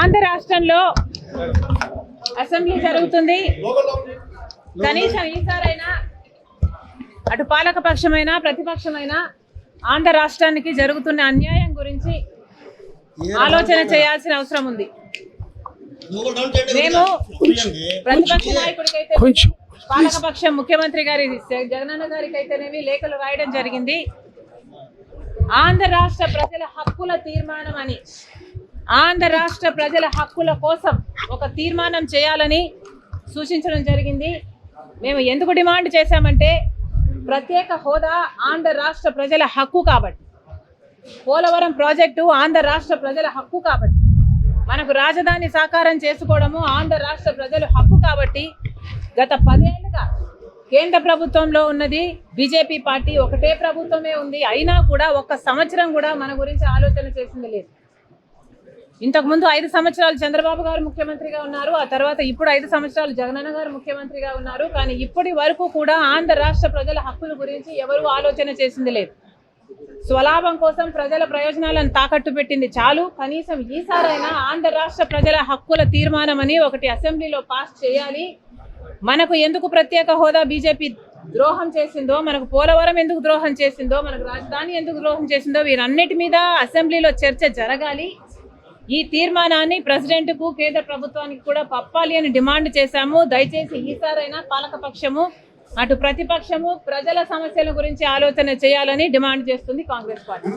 ఆంధ్ర రాష్ట్రంలో అసెంబ్లీ జరుగుతుంది. కనీసం ఈసారైనా అటు పాలక పక్షమైనా ప్రతిపక్షమైనా ఆంధ్ర రాష్ట్రానికి జరుగుతున్న అన్యాయం గురించి ఆలోచన చేయాల్సిన అవసరం ఉంది. మేము ప్రతిపక్ష నాయకుడికైతే పాలకపక్షం ముఖ్యమంత్రి గారి జగనన్న గారికి అయితేనేవి లేఖలు రాయడం జరిగింది. ఆంధ్ర రాష్ట్ర ప్రజల హక్కుల తీర్మానం అని ఆంధ్ర రాష్ట్ర ప్రజల హక్కుల కోసం ఒక తీర్మానం చేయాలని సూచించడం జరిగింది. మేము ఎందుకు డిమాండ్ చేశామంటే ప్రత్యేక హోదా ఆంధ్ర రాష్ట్ర ప్రజల హక్కు కాబట్టి. పోలవరం ప్రాజెక్టు ఆంధ్ర రాష్ట్ర ప్రజల హక్కు కాబట్టి. మనకు రాజధాని సాకారం చేసుకోవడము ఆంధ్ర రాష్ట్ర ప్రజల హక్కు కాబట్టి గత పదేళ్ళుగా కేంద్ర ప్రభుత్వంలో ఉన్నది బీజేపీ పార్టీ ఒకటే ప్రభుత్వమే ఉంది. అయినా కూడా ఒక్క సంవత్సరం కూడా మన గురించి ఆలోచన చేసింది లేదు. ఇంతకుముందు ఐదు సంవత్సరాలు చంద్రబాబు గారు ముఖ్యమంత్రిగా ఉన్నారు ఆ తర్వాత ఇప్పుడు ఐదు సంవత్సరాలు జగనన్న గారు ముఖ్యమంత్రిగా ఉన్నారు. కానీ ఇప్పటి వరకు కూడా ఆంధ్ర రాష్ట్ర ప్రజల హక్కుల గురించి ఎవరు ఆలోచన చేసింది లేదు. స్వలాభం కోసం ప్రజల ప్రయోజనాలను తాకట్టు పెట్టింది చాలు. కనీసం ఈసారైనా ఆంధ్ర రాష్ట్ర ప్రజల హక్కుల తీర్మానం అని ఒకటి అసెంబ్లీలో పాస్ చేయాలి. మనకు ఎందుకు ప్రత్యేక హోదా బీజేపీ ద్రోహం చేసిందో మనకు పోలవరం ఎందుకు ద్రోహం చేసిందో మనకు రాజధాని ఎందుకు ద్రోహం చేసిందో వీరన్నిటి మీద అసెంబ్లీలో చర్చ జరగాలి. ఈ తీర్మానాన్ని ప్రెసిడెంట్కు కేంద్ర ప్రభుత్వానికి కూడా పప్పాలి అని డిమాండ్ చేశాము. దయచేసి ఈసారైనా పాలకపక్షము అటు ప్రతిపక్షము ప్రజల సమస్యల గురించి ఆలోచన చేయాలని డిమాండ్ చేస్తుంది కాంగ్రెస్ పార్టీ.